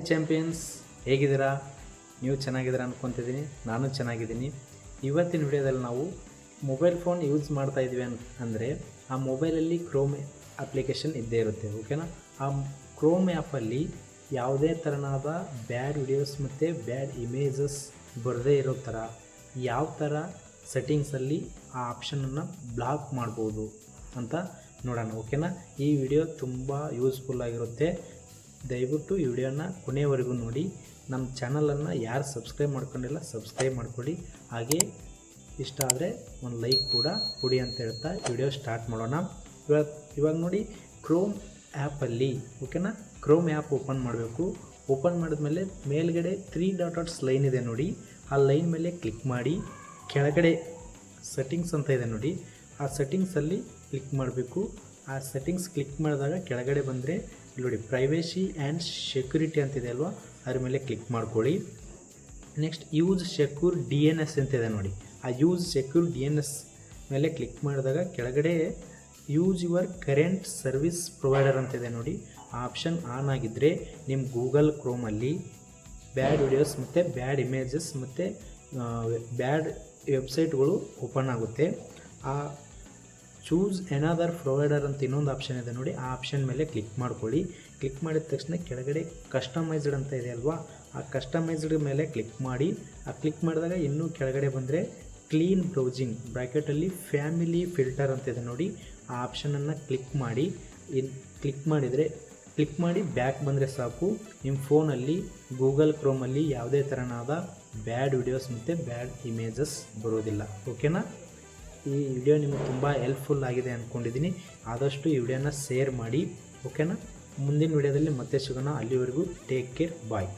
Hi champions ಹೇಗಿದ್ದೀರಾ? ನೀವು ಚೆನ್ನಾಗಿದ್ದೀರಾ ಅನ್ಕೊತಿದ್ದೀನಿ. ನಾನು ಚೆನ್ನಾಗಿದ್ದೀನಿ. ಇವತ್ತಿನ ವಿಡಿಯೋದಲ್ಲಿ ನಾವು ಮೊಬೈಲ್ ಫೋನ್ ಯೂಸ್ ಮಾಡ್ತಾ ಇದ್ವಿ ಅನ್, ಅಂದರೆ ಆ ಮೊಬೈಲಲ್ಲಿ ಕ್ರೋಮ್ ಅಪ್ಲಿಕೇಶನ್ ಇದ್ದೇ ಇರುತ್ತೆ ಓಕೆನಾ ಆ ಕ್ರೋಮ್ ಆ್ಯಪಲ್ಲಿ ಯಾವುದೇ ಥರನಾದ ಬ್ಯಾಡ್ ವಿಡಿಯೋಸ್ ಮತ್ತು ಬ್ಯಾಡ್ ಇಮೇಜಸ್ ಬರದೇ ಇರೋ ಥರ ಯಾವ ಥರ ಸೆಟ್ಟಿಂಗ್ಸಲ್ಲಿ ಆ ಆಪ್ಷನನ್ನು ಬ್ಲಾಕ್ ಮಾಡ್ಬೋದು ಅಂತ ನೋಡೋಣ ಓಕೆನಾ ಈ ವಿಡಿಯೋ ತುಂಬ ಯೂಸ್ಫುಲ್ ಆಗಿರುತ್ತೆ. ದಯವಿಟ್ಟು ಈ ವಿಡಿಯೋನ ಕೊನೆಯವರೆಗೂ ನೋಡಿ. ನಮ್ಮ ಚಾನಲನ್ನು ಯಾರು ಸಬ್ಸ್ಕ್ರೈಬ್ ಮಾಡ್ಕೊಂಡಿಲ್ಲ, ಸಬ್ಸ್ಕ್ರೈಬ್ ಮಾಡ್ಕೊಳ್ಳಿ. ಹಾಗೆ ಇಷ್ಟ ಆದರೆ ಒಂದು ಲೈಕ್ ಕೂಡ ಕೊಡಿ ಅಂತ ಹೇಳ್ತಾ ವಿಡಿಯೋ ಸ್ಟಾರ್ಟ್ ಮಾಡೋಣ. ಇವಾಗ ಇವಾಗ ನೋಡಿ ಕ್ರೋಮ್ ಆ್ಯಪಲ್ಲಿ ಓಕೆನಾ ಕ್ರೋಮ್ ಆ್ಯಪ್ ಓಪನ್ ಮಾಡಬೇಕು. ಓಪನ್ ಮಾಡಿದ್ಮೇಲೆ ಮೇಲ್ಗಡೆ ತ್ರೀ ಡಾಟ್ ಡಾಟ್ಸ್ ಲೈನ್ ಇದೆ ನೋಡಿ. ಆ ಲೈನ್ ಮೇಲೆ ಕ್ಲಿಕ್ ಮಾಡಿ. ಕೆಳಗಡೆ ಸೆಟ್ಟಿಂಗ್ಸ್ ಅಂತ ಇದೆ ನೋಡಿ. ಆ ಸೆಟ್ಟಿಂಗ್ಸಲ್ಲಿ ಕ್ಲಿಕ್ ಮಾಡಬೇಕು. ಆ ಸೆಟ್ಟಿಂಗ್ಸ್ ಕ್ಲಿಕ್ ಮಾಡಿದಾಗ ಕೆಳಗಡೆ ಬಂದರೆ ನೋಡಿ ಪ್ರೈವೇಸಿ ಆ್ಯಂಡ್ ಸೆಕ್ಯೂರಿಟಿ ಅಂತಿದೆ ಅಲ್ವಾ? ಅದ್ರ ಮೇಲೆ ಕ್ಲಿಕ್ ಮಾಡ್ಕೊಳ್ಳಿ. Next use secure D N S ಅಂತಿದೆ ನೋಡಿ. ಆ use secure D N S ಮೇಲೆ ಕ್ಲಿಕ್ ಮಾಡಿದಾಗ ಕೆಳಗಡೆ use your current service provider ಅಂತಿದೆ ನೋಡಿ. ಆಪ್ಷನ್ ಆನ್ ಆಗಿದ್ದರೆ ನಿಮ್ಮ ಗೂಗಲ್ ಕ್ರೋಮಲ್ಲಿ ಬ್ಯಾಡ್ ವಿಡಿಯೋಸ್ ಮತ್ತು ಬ್ಯಾಡ್ ಇಮೇಜಸ್ ಮತ್ತು ಬ್ಯಾಡ್ ವೆಬ್ಸೈಟ್ಗಳು ಓಪನ್ ಆಗುತ್ತೆ. ಆ ಚೂಸ್ ಎನಾದರ್ ಪ್ರೊವೈಡರ್ ಅಂತ ಇನ್ನೊಂದು ಆಪ್ಷನ್ ಇದೆ ನೋಡಿ. ಆ ಆಪ್ಷನ್ ಮೇಲೆ ಕ್ಲಿಕ್ ಮಾಡ್ಕೊಳ್ಳಿ. ಕ್ಲಿಕ್ ಮಾಡಿದ ತಕ್ಷಣ ಕೆಳಗಡೆ ಕಸ್ಟಮೈಸ್ಡ್ ಅಂತ ಇದೆ ಅಲ್ವಾ? ಆ ಕಸ್ಟಮೈಸ್ಡ್ ಮೇಲೆ ಕ್ಲಿಕ್ ಮಾಡಿ. ಆ ಕ್ಲಿಕ್ ಮಾಡಿದಾಗ ಇನ್ನೂ ಕೆಳಗಡೆ ಬಂದರೆ ಕ್ಲೀನ್ ಬ್ರೌಸಿಂಗ್ ಬ್ರ್ಯಾಕೆಟಲ್ಲಿ ಫ್ಯಾಮಿಲಿ ಫಿಲ್ಟರ್ ಅಂತ ಇದೆ ನೋಡಿ. ಆ ಆಪ್ಷನನ್ನು ಕ್ಲಿಕ್ ಮಾಡಿ. ಇನ್ ಕ್ಲಿಕ್ ಮಾಡಿದರೆ ಕ್ಲಿಕ್ ಮಾಡಿ ಬ್ಯಾಕ್ ಬಂದರೆ ಸಾಕು. ನಿಮ್ಮ ಫೋನಲ್ಲಿ ಗೂಗಲ್ ಕ್ರೋಮಲ್ಲಿ ಯಾವುದೇ ಥರನಾದ ಬ್ಯಾಡ್ ವಿಡಿಯೋಸ್ ಮತ್ತು ಬ್ಯಾಡ್ ಇಮೇಜಸ್ ಬರೋದಿಲ್ಲ. ಓಕೆನಾ ಈ ವಿಡಿಯೋ ನಿಮಗೆ ತುಂಬ ಹೆಲ್ಪ್ಫುಲ್ ಆಗಿದೆ ಅಂದ್ಕೊಂಡಿದ್ದೀನಿ ಆದಷ್ಟು ಈ ವಿಡಿಯೋನ ಶೇರ್ ಮಾಡಿ ಓಕೆನಾ ಮುಂದಿನ ವಿಡಿಯೋದಲ್ಲಿ ಮತ್ತೆ ಸಿಗೋಣ. ಅಲ್ಲಿವರೆಗೂ ಟೇಕ್ ಕೇರ್ ಬಾಯ್